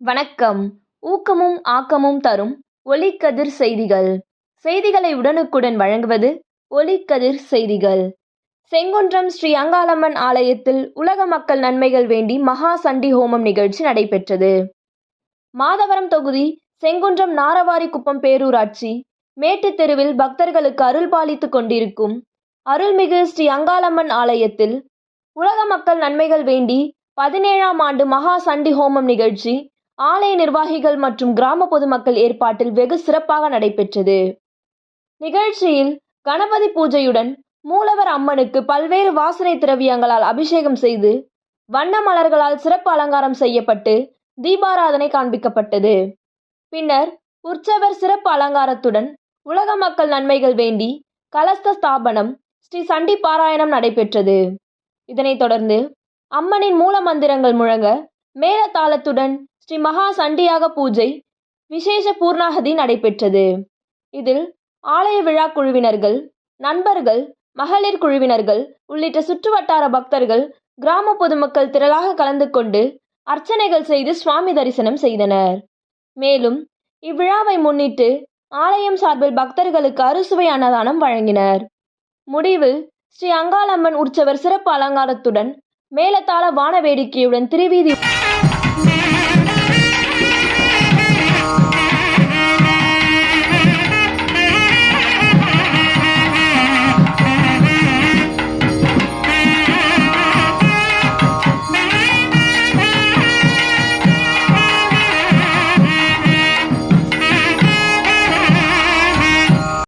வணக்கம். ஊக்கமும் ஆக்கமும் தரும் ஒளிக்கதிர் செய்திகள். செய்திகளை உடனுக்குடன் வழங்குவது ஒளிக்கதிர் செய்திகள். செங்குன்றம் ஸ்ரீ அங்காளம்மன் ஆலயத்தில் உலக மக்கள் நன்மைகள் வேண்டி மகா சண்டி ஹோமம் நிகழ்ச்சி நடைபெற்றது. மாதவரம் தொகுதி செங்குன்றம் நாரவாரி குப்பம் பேரூராட்சி மேட்டுத் தெருவில் பக்தர்களுக்கு அருள் பாலித்துக் கொண்டிருக்கும் அருள்மிகு ஸ்ரீ அங்காளம்மன் ஆலயத்தில் உலக மக்கள் நன்மைகள் வேண்டி பதினேழாம் ஆண்டு மகா சண்டி ஹோமம் நிகழ்ச்சி ஆலய நிர்வாகிகள் மற்றும் கிராம பொதுமக்கள் ஏற்பாட்டில் வெகு சிறப்பாக நடைபெற்றது. நிகழ்ச்சியில் கணபதி பூஜையுடன் மூலவர் அம்மனுக்கு பல்வேறு வாசனை திரவியங்களால் அபிஷேகம் செய்து வண்ண மலர்களால் சிறப்பு அலங்காரம் செய்யப்பட்டு தீபாராதனை காண்பிக்கப்பட்டது. பின்னர் உற்சவர் சிறப்பு அலங்காரத்துடன் உலக மக்கள் நன்மைகள் வேண்டி கலஸ்த ஸ்தாபனம் ஸ்ரீ சண்டி பாராயணம் நடைபெற்றது. இதனைத் தொடர்ந்து அம்மனின் மூல மந்திரங்கள் முழங்க மேலதாளத்துடன் ஸ்ரீ மகா சண்டியாக பூஜை விசேஷ பூர்ணாகதி நடைபெற்றது. இதில் ஆலய விழா குழுவினர்கள் நண்பர்கள் மகளிர் குழுவினர்கள் உள்ளிட்ட சுற்றுவட்டார பக்தர்கள் கிராம பொதுமக்கள் திரளாக கலந்து கொண்டு அர்ச்சனைகள் செய்து சுவாமி தரிசனம் செய்தனர். மேலும் இவ்விழாவை முன்னிட்டு ஆலயம் சார்பில் பக்தர்களுக்கு அறுசுவை அன்னதானம் வழங்கினர். முடிவில் ஸ்ரீ அங்காளம்மன் உற்சவர் சிறப்பு அலங்காரத்துடன் மேலத்தாள வான வேடிக்கையுடன் திருவீதி